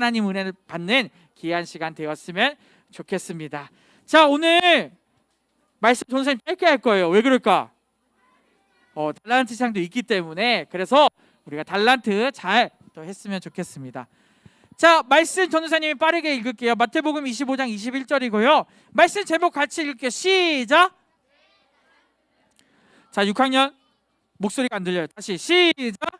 하나님 은혜를 받는 귀한 시간 되었으면 좋겠습니다. 자 오늘 말씀 전사님 짧게 할 거예요. 왜 그럴까? 어, 달란트 시장도 있기 때문에 그래서 우리가 달란트 잘 또 했으면 좋겠습니다. 자 말씀 전도사님이 빠르게 읽을게요. 마태복음 25장 21절이고요. 말씀 제목 같이 읽을게요. 시작. 자 6학년 목소리가 안 들려요. 다시 시작.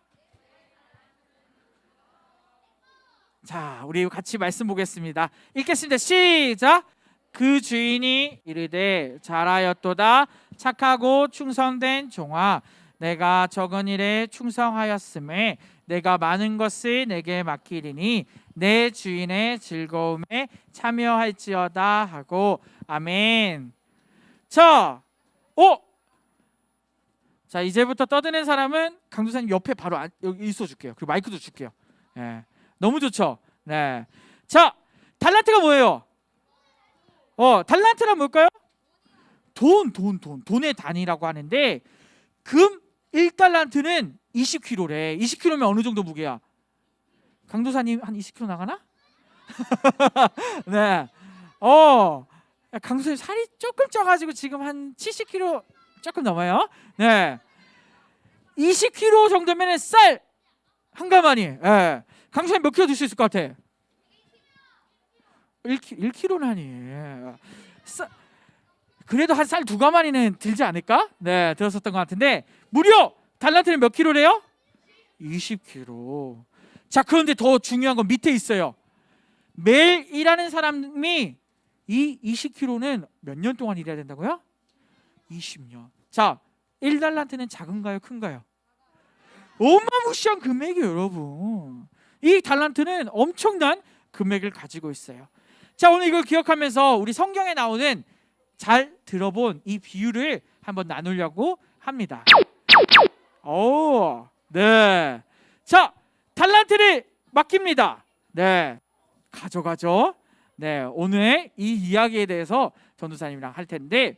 자, 우리 같이 말씀 보겠습니다. 읽겠습니다. 시작. 그 주인이 이르되 잘하였도다 착하고 충성된 종아 내가 적은 일에 충성하였음에 내가 많은 것을 내게 맡기리니 내 주인의 즐거움에 참여할지어다 하고 아멘. 자, 오. 자 이제부터 떠드는 사람은 강도사님 옆에 바로 안, 여기 있어 줄게요. 그리고 마이크도 줄게요. 예. 너무 좋죠. 네. 자, 달란트가 뭐예요? 어, 달란트란 뭘까요? 돈, 돈, 돈. 돈의 단위라고 하는데 금 1달란트는 20kg래. 20kg면 어느 정도 무게야? 강도사님 한 20kg 나가나? 네. 어. 야, 강도사님 살이 조금 쪄 가지고 지금 한 70kg 조금 넘어요. 네. 20kg 정도면은 쌀 한 가마니. 예. 강도사님 몇 킬로 들 수 있을 것 같아? 1kg, 1kg라니. 그래도 한 쌀 두 가마니는 들지 않을까? 네, 들었었던 것 같은데 무려 달란트는 몇 킬로래요? 20kg. 자, 그런데 더 중요한 건 밑에 있어요. 매일 일하는 사람이 이 20kg는 몇 년 동안 일해야 된다고요? 20년. 자, 1달란트는 작은가요, 큰가요? 어마 무시한 금액이에요, 여러분. 이 달란트는 엄청난 금액을 가지고 있어요. 자, 오늘 이걸 기억하면서 우리 성경에 나오는 잘 들어본 이 비유를 한번 나누려고 합니다. 오, 네. 자, 달란트를 맡깁니다. 네. 가져가죠. 네. 오늘 이 이야기에 대해서 전도사님이랑 할 텐데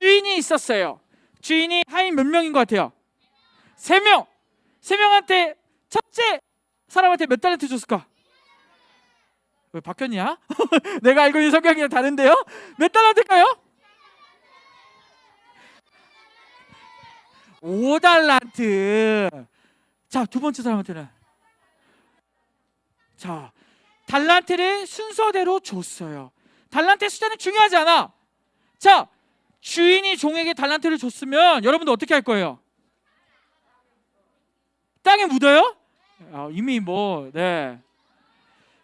주인이 있었어요. 주인이 하인 몇 명인 것 같아요? 세 명. 세 명한테 첫째 사람한테 몇 달란트 줬을까? 왜 바뀌었냐? 내가 알고 있는 성경이랑 다른데요? 몇 달란트일까요? 5달란트. 자, 두 번째 사람한테는 자, 달란트를 순서대로 줬어요. 달란트의 숫자는 중요하지 않아. 자, 주인이 종에게 달란트를 줬으면 여러분도 어떻게 할 거예요? 땅에 묻어요? 아, 이미 뭐, 네.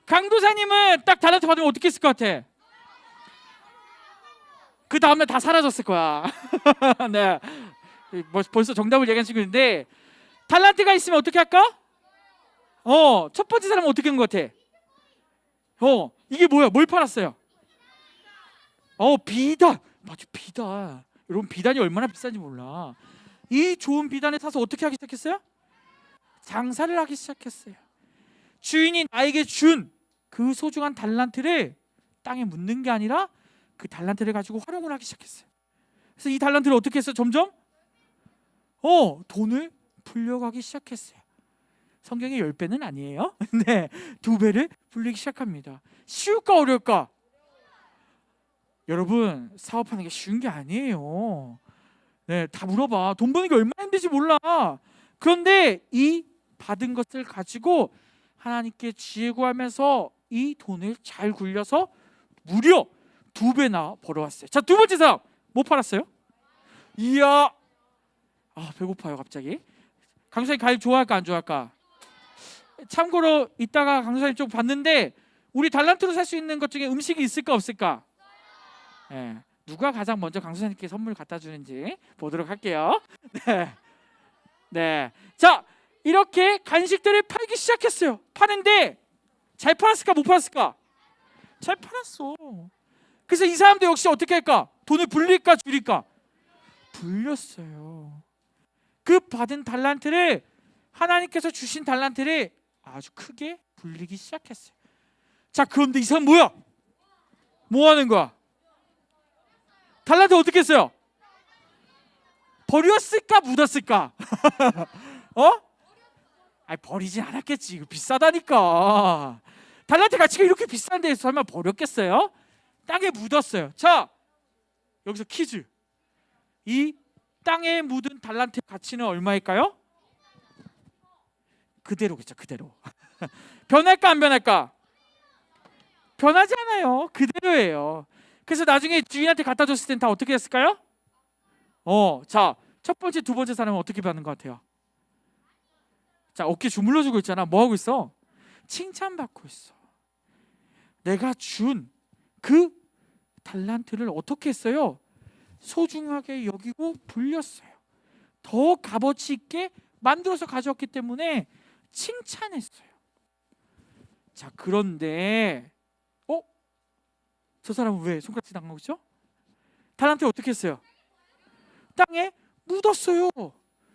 강도사님은 딱 달란트 받으면 어떻게 했을 것 같아? 그 다음날 다 사라졌을 거야. 네. 뭐 벌써 정답을 얘기한 친구인데 달란트가 있으면 어떻게 할까? 어, 첫 번째 사람은 어떻게 한 것 같아? 어, 이게 뭐야? 뭘 팔았어요? 어, 비단. 맞아, 비단. 여러분 비단이 얼마나 비싼지 몰라. 이 좋은 비단을 사서 어떻게 하기 시작했어요? 장사를 하기 시작했어요. 주인이 나에게 준 그 소중한 달란트를 땅에 묻는 게 아니라 그 달란트를 가지고 활용을 하기 시작했어요. 그래서 이 달란트를 어떻게 했어요? 점점 어 돈을 불려가기 시작했어요. 성경의 열 배는 아니에요. 네, 두 배를 불리기 시작합니다. 쉬울까 어려울까? 여러분 사업하는 게 쉬운 게 아니에요. 네, 다 물어봐. 돈 버는 게 얼마나 힘든지 몰라. 그런데 이 받은 것을 가지고 하나님께 지혜 구하면서 이 돈을 잘 굴려서 무려 두 배나 벌어왔어요. 자, 두 번째 사람 뭐 팔았어요? 이야, 아 배고파요 갑자기. 강수사님 과일 좋아할까 안 좋아할까? 참고로 이따가 강수사님 좀 봤는데 우리 달란트로 살 수 있는 것 중에 음식이 있을까 없을까? 예, 누가 가장 먼저 강수사님께 선물 갖다 주는지 보도록 할게요. 네, 네. 자 이렇게 간식들을 팔기 시작했어요. 파는데 잘 팔았을까 못 팔았을까? 잘 팔았어. 그래서 이 사람도 역시 어떻게 할까? 돈을 불릴까 줄일까? 불렸어요. 그 받은 달란트를 하나님께서 주신 달란트를 아주 크게 불리기 시작했어요. 자, 그런데 이 사람 뭐야? 뭐 하는 거야? 달란트 어떻게 했어요? 버렸을까 묻었을까? 어? 아니 버리진 않았겠지. 이거 비싸다니까. 달란트 가치가 이렇게 비싼 데서 설마 버렸겠어요? 땅에 묻었어요. 자, 여기서 퀴즈. 이 땅에 묻은 달란트 가치는 얼마일까요? 그대로겠죠, 그대로. 변할까 안 변할까? 변하지 않아요. 그대로예요. 그래서 나중에 주인한테 갖다 줬을 땐 다 어떻게 됐을까요? 어, 자, 첫 번째, 두 번째 사람은 어떻게 받는 것 같아요? 자, 어깨 주물러 주고 있잖아. 뭐 하고 있어? 칭찬받고 있어. 내가 준 그 달란트를 어떻게 했어요? 소중하게 여기고 불렸어요. 더 값어치 있게 만들어서 가져왔기 때문에 칭찬했어요. 자, 그런데 어? 저 사람은 왜 손가락질 당하고 있죠? 달란트 어떻게 했어요? 땅에 묻었어요.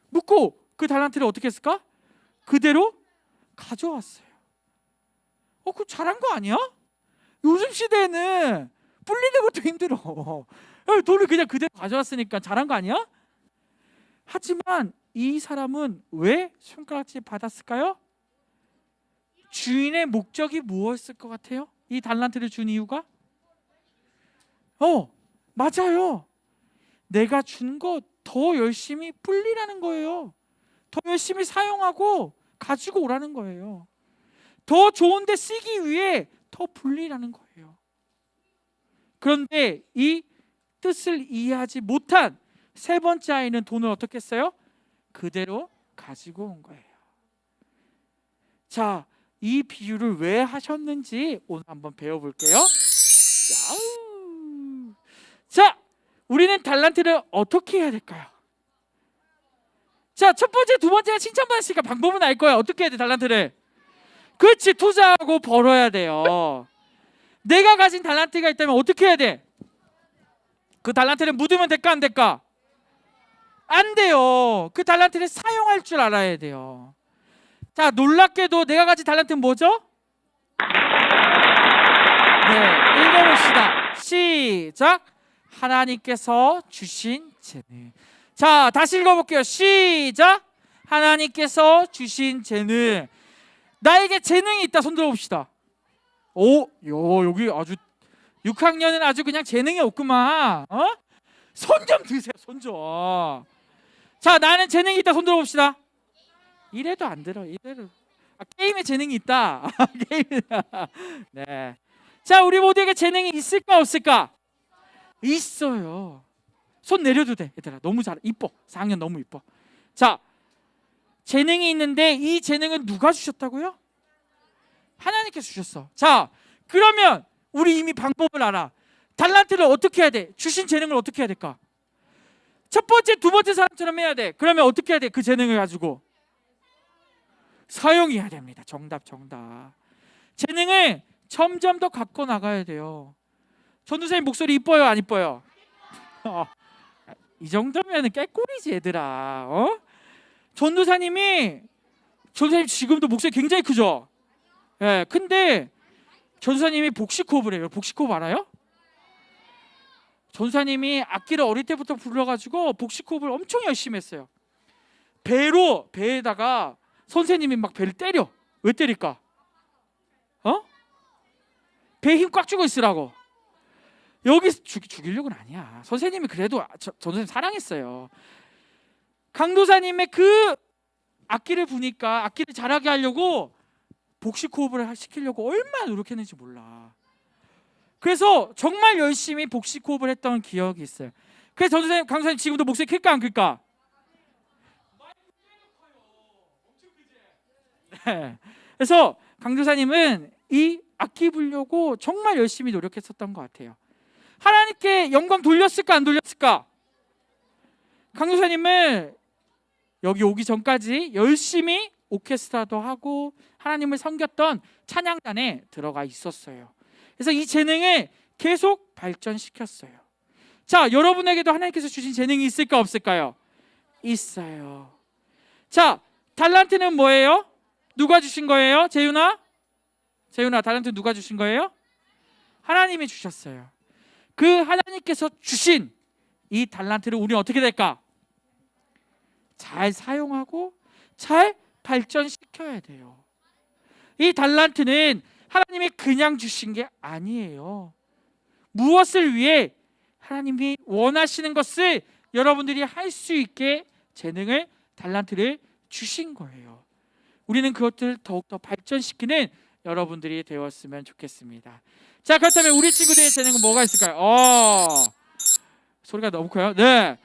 묻고 그 달란트를 어떻게 했을까? 그대로 가져왔어요. 어, 그 잘한 거 아니야? 요즘 시대에는 불리는 것도 힘들어. 어, 돈을 그냥 그대로 가져왔으니까 잘한 거 아니야? 하지만 이 사람은 왜 손가락질 받았을까요? 주인의 목적이 무엇일 것 같아요? 이 달란트를 준 이유가? 어, 맞아요. 내가 준거더 열심히 불리라는 거예요. 더 열심히 사용하고 가지고 오라는 거예요. 더 좋은데 쓰기 위해 더 불리라는 거예요. 그런데 이 뜻을 이해하지 못한 세 번째 아이는 돈을 어떻게 했어요? 그대로 가지고 온 거예요. 자, 이 비유를 왜 하셨는지 오늘 한번 배워볼게요. 자, 우리는 달란트를 어떻게 해야 될까요? 자, 첫 번째, 두 번째가 칭찬받았으니까 방법은 알 거야. 어떻게 해야 돼, 달란트를? 그렇지, 투자하고 벌어야 돼요. 내가 가진 달란트가 있다면 어떻게 해야 돼? 그 달란트를 묻으면 될까, 안 될까? 안 돼요. 그 달란트를 사용할 줄 알아야 돼요. 자, 놀랍게도 내가 가진 달란트는 뭐죠? 네, 읽어봅시다. 시작. 하나님께서 주신 재능. 자, 다시 읽어볼게요. 시작. 하나님께서 주신 재능. 나에게 재능이 있다. 손 들어봅시다. 오, 요 여기 아주 6학년은 아주 그냥 재능이 없구만. 어? 손 좀 드세요. 손 좀. 자, 나는 재능이 있다. 손 들어봅시다. 이래도 안 들어. 이래도. 아, 게임에 재능이 있다. 게임. 네. 자, 우리 모두에게 재능이 있을까 없을까? 있어요. 손 내려도 돼, 얘들아. 너무 잘, 이뻐. 4학년 너무 이뻐. 자, 재능이 있는데 이 재능은 누가 주셨다고요? 하나님께서 주셨어. 자, 그러면 우리 이미 방법을 알아. 달란트를 어떻게 해야 돼? 주신 재능을 어떻게 해야 될까? 첫 번째, 두 번째 사람처럼 해야 돼. 그러면 어떻게 해야 돼? 그 재능을 가지고 사용해야 됩니다. 정답, 정답. 재능을 점점 더 갖고 나가야 돼요. 전도사님 목소리 이뻐요, 안 이뻐요? 어, 이 정도면은 깨꼬리지 얘들아. 어? 전도사님이 전도사님 지금도 목소리 굉장히 크죠? 예, 근데 전도사님이 복식호흡을 해요. 복식호흡 알아요? 전도사님이 악기를 어릴 때부터 불러가지고 복식호흡을 엄청 열심히 했어요. 배로 배에다가 선생님이 막 배를 때려. 왜 때릴까? 어? 배에 힘 꽉 주고 있으라고. 여기 죽, 죽이려고는 아니야. 선생님이 그래도 저, 저 선생님 사랑했어요. 강도사님의 그 악기를 부니까 악기를 잘하게 하려고 복식 호흡을 시키려고 얼마나 노력했는지 몰라. 그래서 정말 열심히 복식 호흡을 했던 기억이 있어요. 그래서 전 선생님, 강 선생님 지금도 목소리 클까 안 클까? 네. 그래서 강도사님은 이 악기 불려고 정말 열심히 노력했었던 것 같아요. 하나님께 영광 돌렸을까 안 돌렸을까? 강도사님은 여기 오기 전까지 열심히 오케스트라도 하고 하나님을 섬겼던 찬양단에 들어가 있었어요. 그래서 이 재능을 계속 발전시켰어요. 자, 여러분에게도 하나님께서 주신 재능이 있을까 없을까요? 있어요. 자, 달란트는 뭐예요? 누가 주신 거예요? 재윤아? 재윤아, 달란트 누가 주신 거예요? 하나님이 주셨어요. 그 하나님께서 주신 이 달란트를 우리 어떻게 될까? 잘 사용하고 잘 발전시켜야 돼요. 이 달란트는 하나님이 그냥 주신 게 아니에요. 무엇을 위해 하나님이 원하시는 것을 여러분들이 할 수 있게 재능을 달란트를 주신 거예요. 우리는 그것들을 더욱더 발전시키는 여러분들이 되었으면 좋겠습니다. 자 그렇다면 우리 친구들의 재능은 뭐가 있을까요? 어 소리가 너무 커요. 네.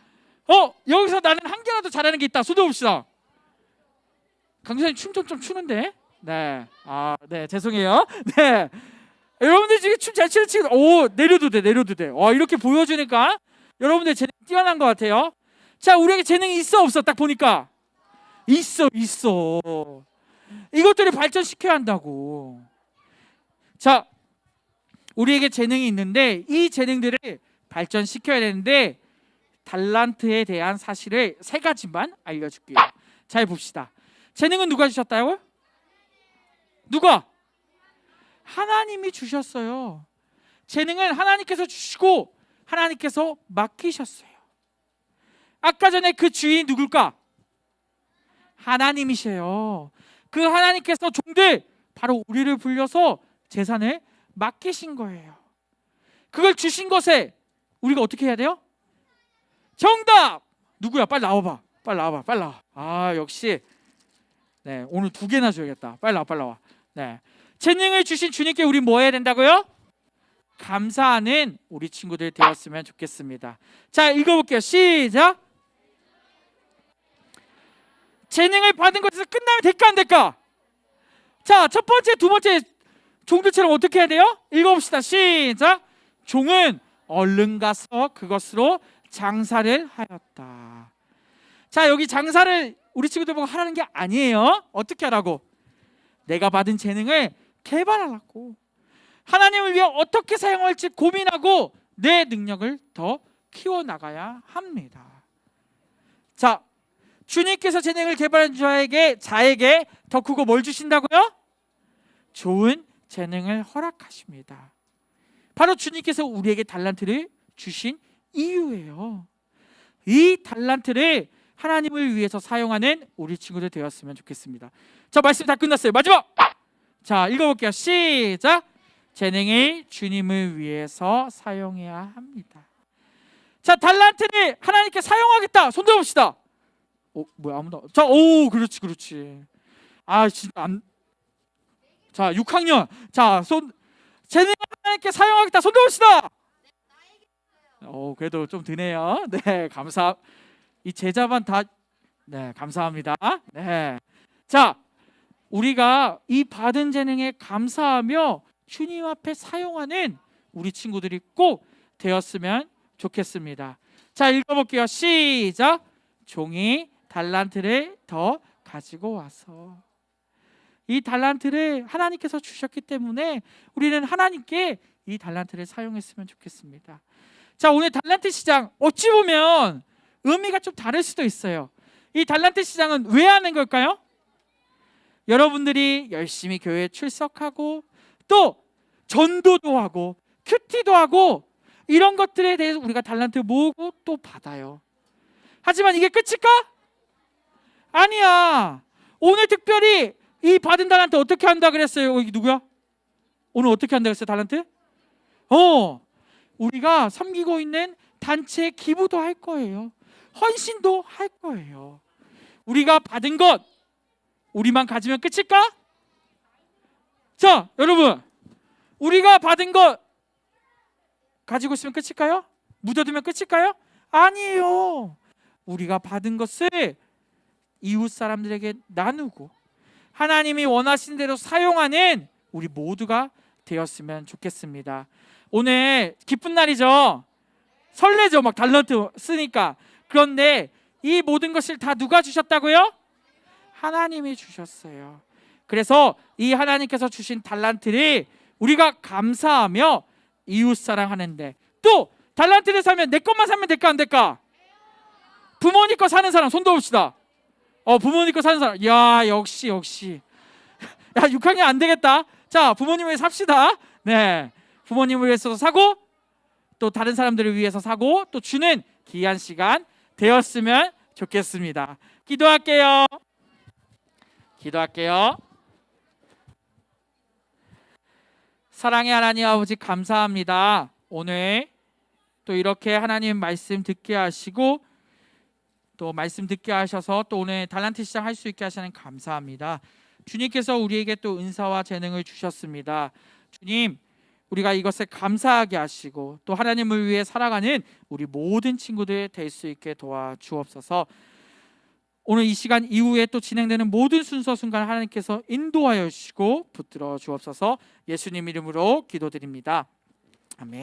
어 여기서 나는 한 개라도 잘하는 게 있다. 손들 봅시다. 강사님 춤 좀 좀 추는데. 네. 아, 네. 죄송해요. 네. 여러분들 지금 춤 잘 추는 친구, 오 내려도 돼, 내려도 돼. 와 이렇게 보여주니까 여러분들 재능 뛰어난 것 같아요. 자, 우리에게 재능이 있어 없어? 딱 보니까 있어, 있어. 이것들을 발전시켜야 한다고. 자, 우리에게 재능이 있는데 이 재능들을 발전시켜야 되는데 달란트에 대한 사실을 세 가지만 알려줄게요. 잘 봅시다. 재능은 누가 주셨다고요? 누가? 하나님이 주셨어요. 재능은 하나님께서 주시고 하나님께서 맡기셨어요. 아까 전에 그 주인 누굴까? 하나님이세요. 그 하나님께서 종들 바로 우리를 불려서 재산을 맡기신 거예요. 그걸 주신 것에 우리가 어떻게 해야 돼요? 정답! 누구야? 빨리 나와봐. 빨리 나와봐. 빨리 나와. 아 역시 네 오늘 두 개나 줘야겠다. 빨리 나와. 빨리 나와. 네 재능을 주신 주님께 우리 뭐 해야 된다고요? 감사하는 우리 친구들 되었으면 좋겠습니다. 자 읽어볼게요. 시작. 재능을 받은 것에서 끝나면 될까 안 될까? 자, 첫 번째, 두 번째 종들처럼 어떻게 해야 돼요? 읽어봅시다. 시작. 종은 얼른 가서 그것으로 장사를 하였다. 자, 여기 장사를 우리 친구들 보고 하라는 게 아니에요. 어떻게 하라고? 내가 받은 재능을 개발하라고. 하나님을 위해 어떻게 사용할지 고민하고 내 능력을 더 키워 나가야 합니다. 자, 주님께서 재능을 개발한 자에게 자에게 더 크고 뭘 주신다고요? 좋은 재능을 허락하십니다. 바로 주님께서 우리에게 달란트를 주신 이유예요. 이 달란트를 하나님을 위해서 사용하는 우리 친구들 되었으면 좋겠습니다. 자, 말씀 다 끝났어요. 마지막. 자, 읽어볼게요. 시작. 재능을 주님을 위해서 사용해야 합니다. 자, 달란트를 하나님께 사용하겠다. 손 들어 봅시다. 어, 뭐야 아무도. 자, 오, 그렇지, 그렇지. 아, 진짜 안. 자, 6학년. 자, 손 재능 하나님께 사용하겠다. 손 들어봅시다. 오, 그래도 좀 드네요. 네, 감사. 이 제자반 다. 네, 감사합니다. 네. 자, 우리가 이 받은 재능에 감사하며 주님 앞에 사용하는 우리 친구들이 꼭 되었으면 좋겠습니다. 자, 읽어볼게요. 시작. 종이 달란트를 더 가지고 와서 이 달란트를 하나님께서 주셨기 때문에 우리는 하나님께 이 달란트를 사용했으면 좋겠습니다. 자, 오늘 달란트 시장 어찌 보면 의미가 좀 다를 수도 있어요. 이 달란트 시장은 왜 하는 걸까요? 여러분들이 열심히 교회에 출석하고 또 전도도 하고 큐티도 하고 이런 것들에 대해서 우리가 달란트 모으고 또 받아요. 하지만 이게 끝일까? 아니야. 오늘 특별히 이 받은 달란트 어떻게 한다 그랬어요? 여기 누구야? 오늘 어떻게 한다 그랬어요? 달란트? 어. 우리가 섬기고 있는 단체에 기부도 할 거예요. 헌신도 할 거예요. 우리가 받은 것 우리만 가지면 끝일까? 자, 여러분. 우리가 받은 것 가지고 있으면 끝일까요? 묻어두면 끝일까요? 아니에요. 우리가 받은 것을 이웃 사람들에게 나누고 하나님이 원하신 대로 사용하는 우리 모두가 되었으면 좋겠습니다. 오늘 기쁜 날이죠. 설레죠. 막 달란트 쓰니까. 그런데 이 모든 것을 다 누가 주셨다고요? 하나님이 주셨어요. 그래서 이 하나님께서 주신 달란트를 우리가 감사하며 이웃 사랑하는데 또 달란트를 사면 내 것만 사면 될까 안 될까? 부모님 거 사는 사람 손 들어봅시다. 어 부모님 거 사는 사람. 야 역시 역시. 야 6학년 안 되겠다. 자 부모님을 삽시다. 네 부모님을 위해서 사고 또 다른 사람들을 위해서 사고 또 주는 귀한 시간 되었으면 좋겠습니다. 기도할게요. 기도할게요. 사랑의 하나님 아버지 감사합니다. 오늘 또 이렇게 하나님 말씀 듣게 하시고 또 말씀 듣게 하셔서 또 오늘 달란트 시장 할 수 있게 하시는 감사합니다. 주님께서 우리에게 또 은사와 재능을 주셨습니다. 주님, 우리가 이것에 감사하게 하시고 또 하나님을 위해 살아가는 우리 모든 친구들 될 수 있게 도와 주옵소서. 오늘 이 시간 이후에 또 진행되는 모든 순서 순간 하나님께서 인도하여 주시고 붙들어 주옵소서. 예수님 이름으로 기도드립니다. 아멘.